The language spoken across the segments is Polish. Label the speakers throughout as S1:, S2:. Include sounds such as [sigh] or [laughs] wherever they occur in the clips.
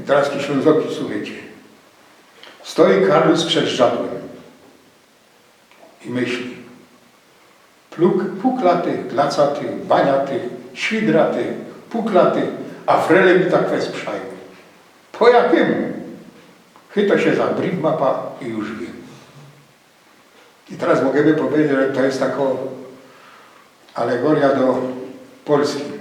S1: I teraz ci Ślązoki, słuchajcie. Stoi Karol przed żadłem i myśli. Pluk, puklatych, glacatych, baniatych, świdratych, puklatych, a frele mi tak wesprzają. Po jakiemu? Chyta się za mapa i już wiem. I teraz możemy powiedzieć, że to jest taka alegoria do Polski.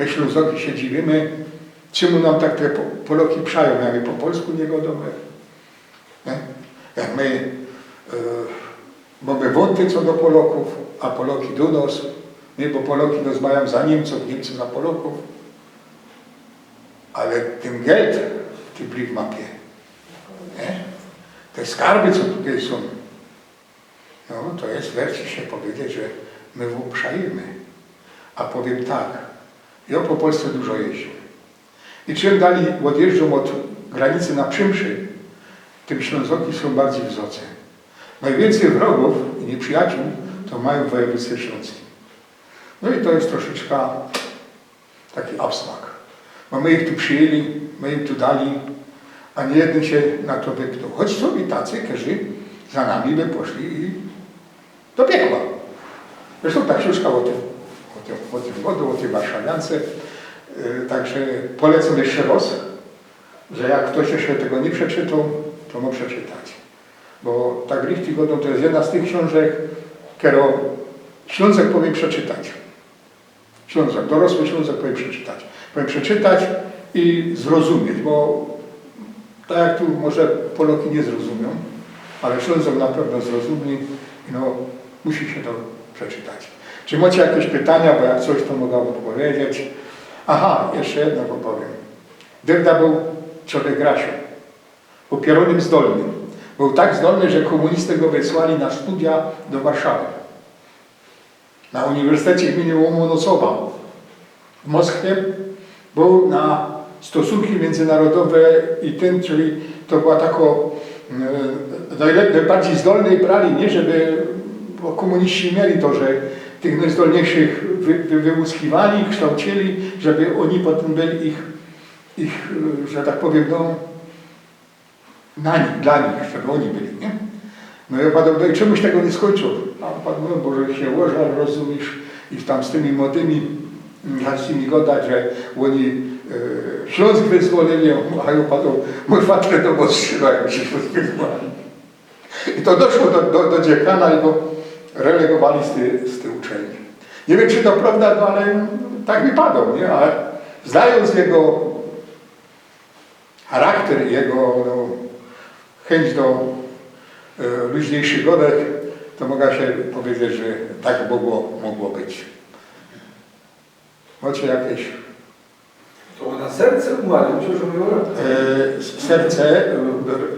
S1: My Ślązoki się dziwimy, czemu nam tak te Po- Poloki przają, jak po polsku nie godowe. Jak my e, mamy wąty co do Polaków, a Poloki do nas, nie? bo Poloki nas mają za Niemców, Niemcy za Polaków. Ale ten geld w tym briefmapie, nie? te skarby, co tutaj są, no to jest wersji się powiedzieć, że my w uprzajemy. A powiem tak, ja po Polsce dużo jeździł. I czym dalej odjeżdżam od granicy na Przymszy, tym Ślązoki są bardziej w zoce. Najwięcej wrogów i nieprzyjaciół to mają w województwie śląskim. No i to jest troszeczkę taki absmak. Bo my ich tu przyjęli, my im tu dali, a nie jeden się na to wyknął. Choć są i tacy, którzy za nami by poszli i do piekła. Zresztą ta książka o tym, o o tym wodu, o tej warszawiance, yy, także polecam jeszcze raz, że jak ktoś jeszcze tego nie przeczytał, to mu przeczytać. Bo ta Grichti wodą to jest jedna z tych książek, którą Ślązek powinien przeczytać. Ślązek, dorosły Ślązek powinien przeczytać. Powinien przeczytać i zrozumieć, bo tak jak tu może Poloki nie zrozumią, ale Ślązok na pewno zrozumie i no, musi się to przeczytać. Czy macie jakieś pytania, bo jak coś to mogę powiedzieć. Aha, jeszcze jedno powiem. Dyrda był człowiek Grasiu. Był pieronym zdolnym. Był tak zdolny, że komuniści go wysłali na studia do Warszawy. Na Uniwersytecie imienia Łomonosowa w Moskwie był na stosunki międzynarodowe i tym, czyli to była tako e, najbardziej zdolnej brali, nie żeby, bo komuniści mieli to, że tych najzdolniejszych wy, wy, wyłuskiwali, kształcili, żeby oni potem byli ich, ich e, że tak powiem, no, na nich, dla nich, żeby oni byli, nie? No ja padał, no i czemuś tego nie skończył. A pan mówił, Boże się łoża, rozumiesz, i tam z tymi młodymi mi gadać, że oni e, Śląsk wyzwolili, a ja padał, mój fatrę do ostrzyła, jak się wyzwolili. I to doszło do, do, do dziekana i go relegowali z tej, z tej uczelni. Nie wiem, czy to prawda, no ale tak mi padał, nie? Ale znając jego charakter, jego no, chęć do e, luźniejszych godek, to mogę się powiedzieć, że tak mogło, mogło być. Macie jakieś
S2: To na serce umarł, miał rację.
S1: e, serce, e,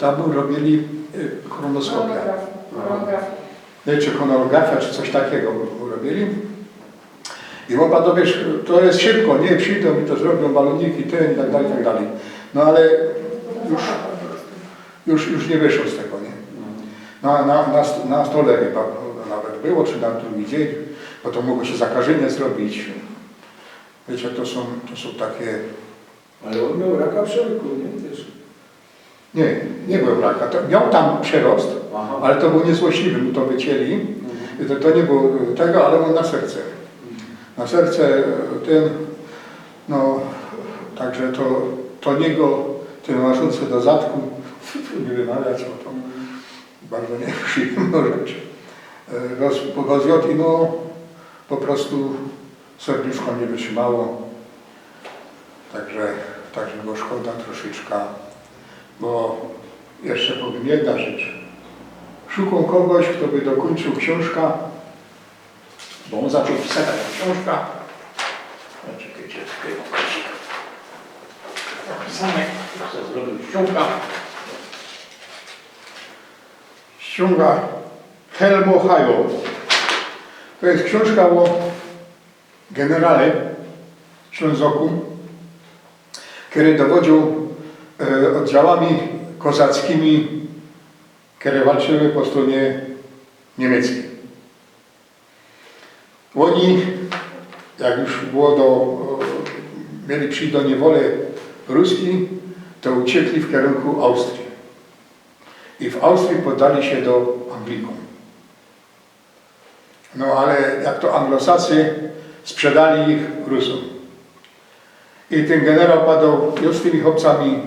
S1: tam robili e, chronoskopię. Czy chronografia, czy coś takiego robili. I mopa to wiesz, to jest szybko, nie przyjdą i to zrobią baloniki, ten i tak dalej, i tak dalej. No ale już, już, już nie wyszło z tego, nie? Na, na, na, na stole chyba nawet było, czy na drugi dzień, bo to mogło się zakażenie zrobić. Wiecie, to są, to są takie...
S2: Ale on miał raka przełyku, nie? Też.
S1: Nie, nie był raka. To miał tam przerost, Ale to był niezłośliwy, mu to wycięli. To, to nie było tego, ale on na serce. Na serce ten, no, także to, to niego, ten łażący do zadku, [laughs] nie wymawiać, bo to bardzo nieprzyjemna [laughs] rzecz. E, Roz, rozwiódł i no, po prostu serduszko nie wytrzymało. Także, także go szkoda troszeczkę, bo jeszcze powiem jedna rzecz. Szukam kogoś, kto by dokończył książkę, bo on zaczął pisać taką książkę. No, czekajcie, mam kasik. Napisane, co zrobił ściąga. Ściąga Helmo Hajo. To jest książka o generale Ślązoku, który dowodził e, oddziałami kozackimi, które walczyły po stronie niemieckiej. Oni, jak już było do mieli przyjść do niewolę Ruski, to uciekli w kierunku Austrii. I w Austrii poddali się do Anglików. No ale jak to anglosacy sprzedali ich Rusom. I ten generał padał już z tymi chłopcami,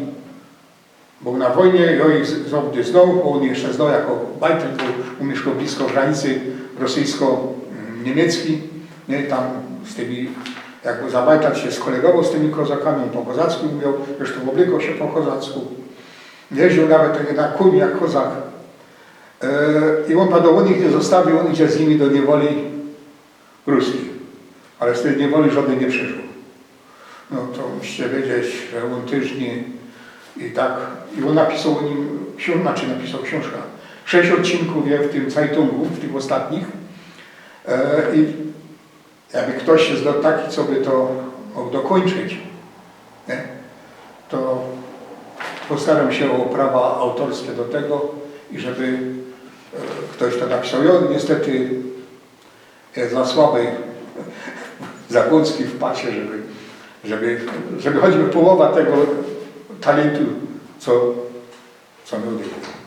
S1: był na wojnie i on ich z- znowu bo on jeszcze znał jako bajtel, bo on mieszkał blisko granicy rosyjsko-niemieckiej. Nie, tam z tymi, jakby zabajtać się skolegował z tymi kozakami, on po kozacku umiał, zresztą oblikał się po kozacku. Jeździł nawet na kuni jak kozak. E, I on padał, on ich nie zostawił, on idzie z nimi do niewoli ruskiej. Ale z tej niewoli żaden nie przeżył. No to musicie wiedzieć, że on i tak, i on napisał o nim znaczy napisał książkę. Sześć odcinków je w tym Zeitungu, w tych ostatnich. E, I jakby ktoś się taki, co by to mógł dokończyć, nie? to postaram się o prawa autorskie do tego i żeby e, ktoś to napisał. Ja niestety jest za słaby, [laughs] za wąski w pasie, żeby, żeby, żeby choćby połowa tego talentu, co, co miał Dychów.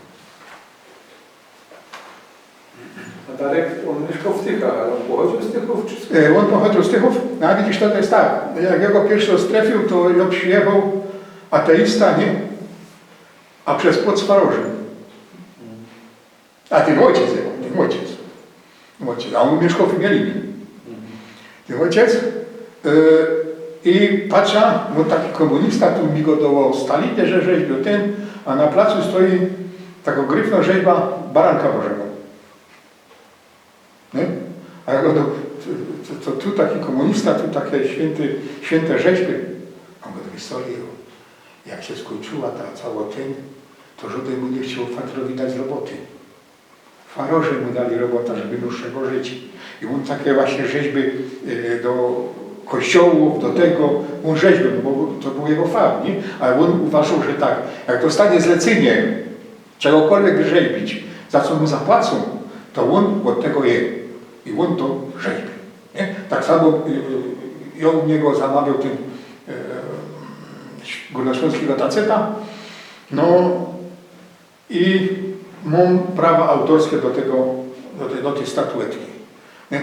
S2: A Darek, on mieszkał w Tychach, ale on pochodził z Tychów czy z...
S1: E, On pochodził z Tychów, no a widzisz, to jest tak, jak ja go pierwszy raz trafił, to ja przyjechał ateista, nie? A przez płot z Farożem. A ten ojciec jego, ten ojciec. Ten ojciec, a on mieszkał w Mielinie. Ten ojciec y, i patrza, bo taki komunista, tu mi go doło Stalinie, że rzeźbił ten, a na placu stoi taka gryfna rzeźba baranka Bożego. Nie? A ja go to, to, tu taki komunista, tu takie święte, święte rzeźby. A on go do jak się skończyła ta cała ten, to żaden mu nie chciał fatrowi dać roboty. Faroże mu dali robota, żeby dłuższego żyć. I on takie właśnie rzeźby e, do kościołów, do tego, on rzeźbił, no bo to był jego fach, nie? Ale on uważał, że tak, jak dostanie zlecenie czegokolwiek wyrzeźbić, za co mu zapłacą, to on od tego je. I on to rzeźbi. Tak samo y, y, ja u niego zamawiał ten e, górnośląskiego taceta, no i mam prawa autorskie do tego, do tej, do tej statuetki. Nie?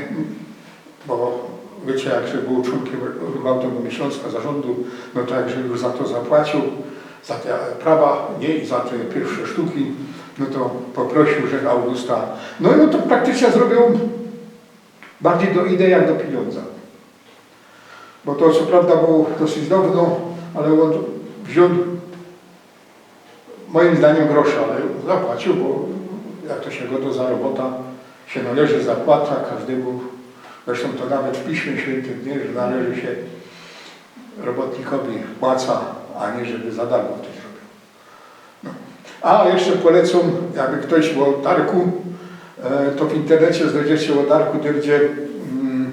S1: Bo wiecie, jak był członkiem Ruchu Autonomii zarządu, no to jak już za to zapłacił, za te prawa, nie, i za te pierwsze sztuki, no to poprosił, że Augusta, no i no to praktycznie zrobił bardziej do idei jak do pieniądza. Bo to co prawda było dosyć dawno, ale on wziął moim zdaniem grosze, ale zapłacił, bo jak to się godo za robota, się należy zapłata każdemu, zresztą to nawet w Piśmie Świętym, nie, że należy się robotnikowi płaca, a nie żeby za darmo ktoś robił. No. A jeszcze polecam, jakby ktoś o Darku, e, to w internecie znajdziecie o Darku, gdzie mm,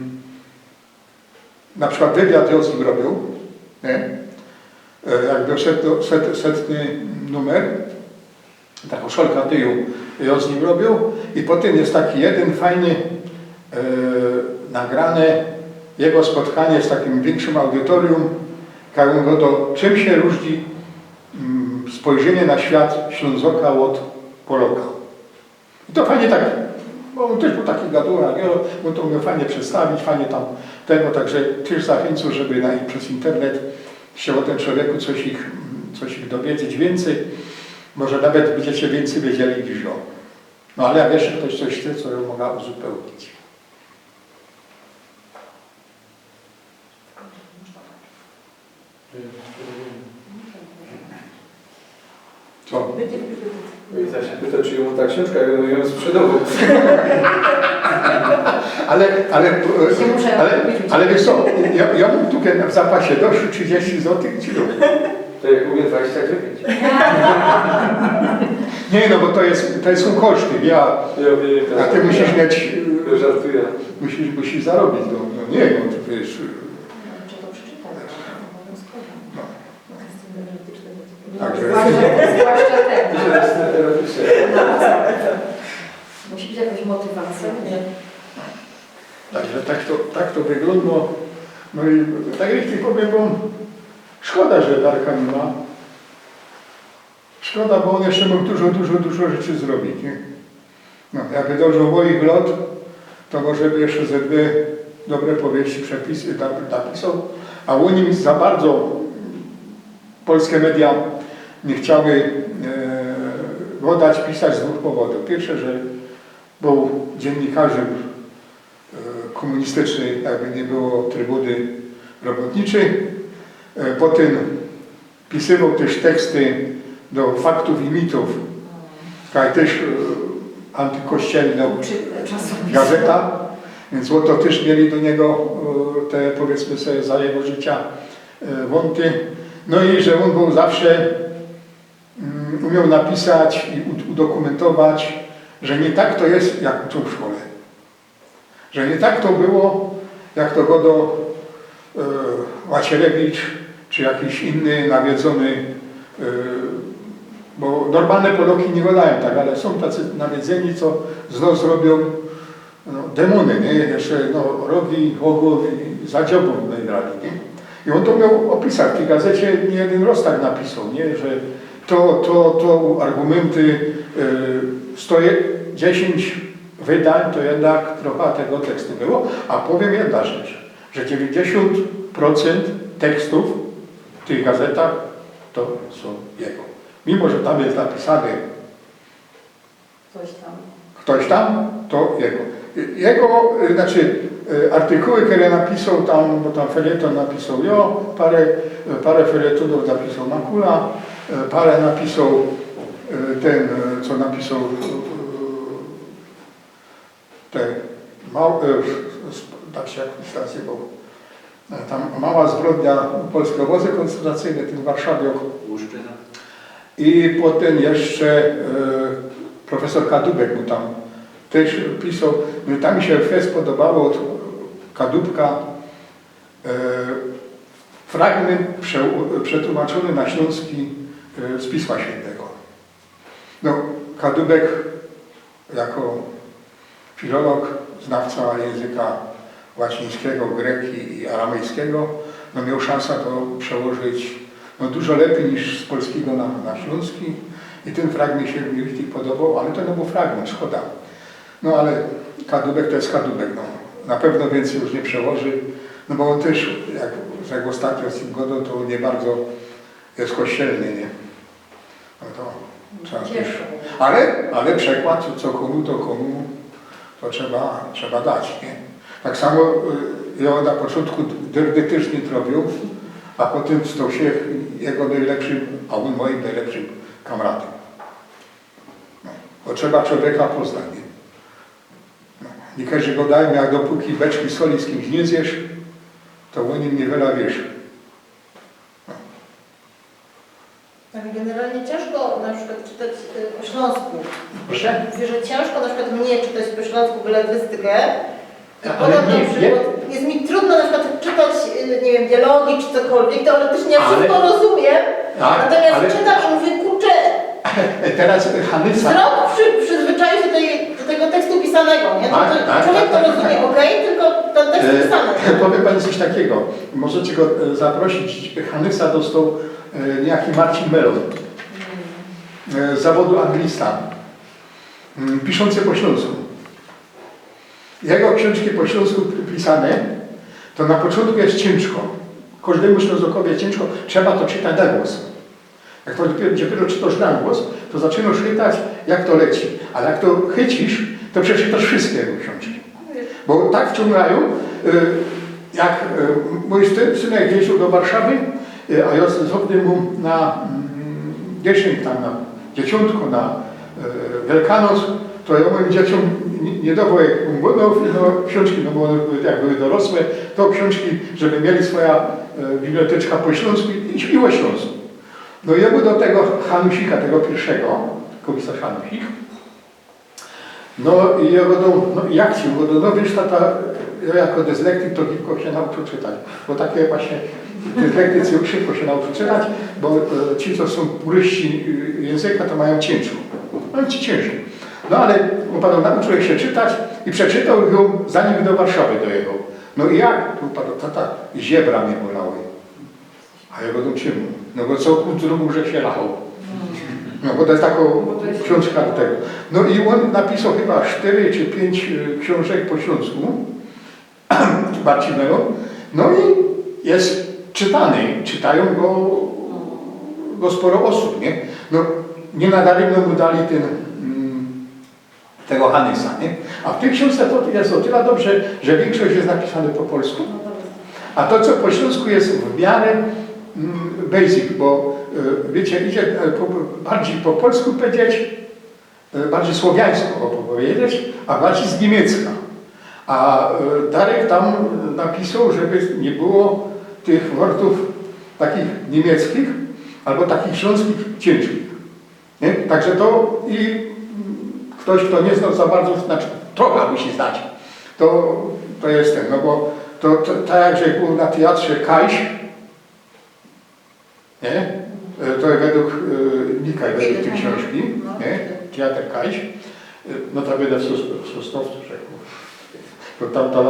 S1: na przykład wywiad ja z nim robił, nie? E, jakby setno, set, setny numer, taką szolkę tyju ja z nim robił i potem jest taki jeden fajny e, nagrane jego spotkanie z takim większym audytorium, on go do czym się różni mm, spojrzenie na świat Ślązoka od Poloka. I to fajnie tak, bo on też był taki gaduła, on to umiał fajnie przedstawić, fajnie tam tego, także też zachęcam, żeby na, przez internet się o tym człowieku coś ich, coś ich dowiedzieć więcej. Może nawet będziecie więcej wiedzieli niż on. No ale jak jeszcze ktoś coś chce, co ją mogę uzupełnić. Co?
S2: I zaś się pyta, czy ją ta książka, on ją sprzedawał. [laughs]
S1: Ale, ale, ale, ale wiesz co, ja, ja mam tutaj w zapasie doszły 30 zł ci dam.
S2: To jak mówię 29. [laughs]
S1: Nie no, bo to, jest, to są koszty, ja,
S2: Ja wiem,
S1: a ty musisz mieć,
S2: Ja żartuję.
S1: musisz, musisz zarobić, no, no nie, no wiesz,
S3: Trzeba to przeczytać. Obowiązkowo.
S1: no.
S3: No,
S1: Także-
S3: Zwłaszcza zwłaszcza ten. Musi być jakaś motywacja. nie?
S1: Także tak to, tak to wygląda. No i tak jak ci powiem, bo Szkoda, że Darka nie ma. Szkoda, bo on jeszcze mógł dużo, dużo, dużo rzeczy zrobić. Nie? No, jakby dążył moich lot, to może by jeszcze ze dwie dobre powieści przepisy da- napisał, a u nim za bardzo polskie media nie chciały e, go dać pisać z dwóch powodów. Pierwsze, że był dziennikarzem e, komunistyczny, jakby nie było trybuny robotniczy. E, Potem pisywał też teksty do faktów i mitów, kaj też e,
S3: czasopis.
S1: gazeta, więc o to też mieli do niego e, te powiedzmy sobie za jego życia e, wąty. No i że on był zawsze, umiał napisać i ud- udokumentować, że nie tak to jest, jak uczą w szkole. Że nie tak to było, jak to Godo e, Macierewicz, czy jakiś inny nawiedzony, e, bo normalne Poloki nie gadają tak, ale są tacy nawiedzeni, co z nos robią no, demony, nie? Jeszcze no, rogi, ogół i najdrali, nie? I on to miał opisać. W tej gazecie nie jeden roz tak napisał, nie? Że to, to, to argumenty y, stoje 10 wydań, to jednak trochę tego tekstu było. A powiem jedna rzecz, że 90% tekstów w tych gazetach to są jego. Mimo, że tam jest napisane
S3: Coś tam.
S1: ktoś tam, to jego. Jego, y, znaczy y, artykuły, które napisał tam, bo tam felieton napisał jo, parę, parę felietonów napisał Makula, parę napisał y, ten, y, co napisał y, te, mał, tak się jak nazywał, Y, tam mała zbrodnia polskie obozy koncentracyjne, ten w Warszawie
S4: Łuszczyna.
S1: i potem jeszcze e, profesor Kadubek mu tam też pisał. No tam mi się fest podobało od Kadubka e, fragment prze, przetłumaczony na śląski e, z Pisma Świętego. No, Kadubek jako filolog, znawca języka łacińskiego, greki i aramejskiego, no miał szansę to przełożyć no dużo lepiej niż z polskiego na, na śląski i ten fragment się mi richtig podobał, ale to był fragment, szkoda. No ale kadubek to jest kadubek, no. Na pewno więcej już nie przełoży, no bo on też, jak, jak ostatnio z tym godą, to nie bardzo jest kościelny, nie? Trzeba.
S3: Ciężko.
S1: Ale, ale przekład, co komu, to komu, to trzeba, trzeba dać, nie? Tak samo y, ja na początku Dyrdy też nie robił, a potem stał się jego najlepszym, a on moim najlepszym kamratem. No, bo trzeba człowieka poznać, nie? No, nie każdy go dajmy, jak dopóki beczki soli z kimś nie zjesz, to o nim niewiele wiesz.
S5: Tak, generalnie ciężko na przykład czytać y, po śląsku.
S1: Proszę?
S5: Mówię, że ciężko na przykład mnie czytać po śląsku beletrystykę. I
S1: Ale
S5: potem
S1: nie-
S5: na przykład jest mi trudno na przykład czytać, y, nie wiem, dialogi czy cokolwiek, teoretycznie ja
S1: Ale-
S5: wszystko rozumiem,
S1: Tak,
S5: natomiast
S1: ale-
S5: czytam i mówię, kurczę, [laughs]
S1: Teraz Hanyca...
S5: wzrok przy, przyzwyczaił się do, tej, do tego tekstu pisanego, nie? No
S1: Tak,
S5: to
S1: tak,
S5: człowiek
S1: tak,
S5: to
S1: tak,
S5: rozumie,
S1: tak.
S5: okej, tylko ten tekst
S1: E,
S5: pisany. [laughs]
S1: Powiem Pani coś takiego. Możecie go e, zaprosić. Hanysa dostał e, niejaki Marcin Melon e, z zawodu anglista, mm, piszący po śląsku. Jego książki po śląsku pisane, to na początku jest ciężko. Każdemu ślązokowi ciężko, trzeba to czytać na głos. Jak to dopiero, czytasz na głos, to zaczynasz czytać, jak to leci. Ale jak to chycisz, to przeczytasz wszystkie jego książki. Bo tak wciągają, y, jak y, mój syn- synek jeździł do Warszawy, a ja zrobiłem mu na mm, dziesięć, tam na dzieciątko, na y, Wielkanoc, to ja moim dzieciom nie- dawał jak młodów, no książki, no bo one były, jak były dorosłe, to książki, żeby mieli swoja y, biblioteczka po śląsku i śpiło śląsku. No i jemu do tego Hanusika, tego pierwszego, komisarz Hanusik, no i ja go do, no jak ci, bo no wiesz tata, ja jako dyslektyk to tylko się nauczył czytać, bo takie właśnie dyslektycy szybko się nauczył czytać, bo e, ci, co są puryści y, języka, to mają ciężko. No ci ciężej. No ale on panu nauczył się czytać i przeczytał ją zanim do Warszawy dojechał. No i jak? Tu panu tata, ziebra mnie bolały. A ja go czemu? No bo co drugu, że się lał. No bo to jest taką książka do tego. No i on napisał chyba cztery czy pięć y, książek po śląsku, [clears throat] Marcin Melon. No i jest czytany, czytają go, go sporo osób, nie? No nie nadaremno mu dali ten, mm, tego Hanysa, nie? A w tej książce to jest o tyle dobrze, że większość jest napisane po polsku,
S3: No
S1: a to, co po śląsku jest w miarę mm, basic, bo y, wiecie, idzie e, bardziej po polsku powiedzieć, e, bardziej słowiańsko powiedzieć, a bardziej z niemiecka. A e, Darek tam napisał, żeby nie było tych wortów takich niemieckich albo takich śląskich ciężkich. Nie? Także to i ktoś, kto nie znał za bardzo, znaczy trochę musi znać, to, to jest ten, no bo to, to tak jak że był na teatrze Kajś, nie? E, To według e, Nika, według tej książki, nie? Teatr Kajś, e, no to będę w Sos- w Sosnowcu, rzekł. To tam to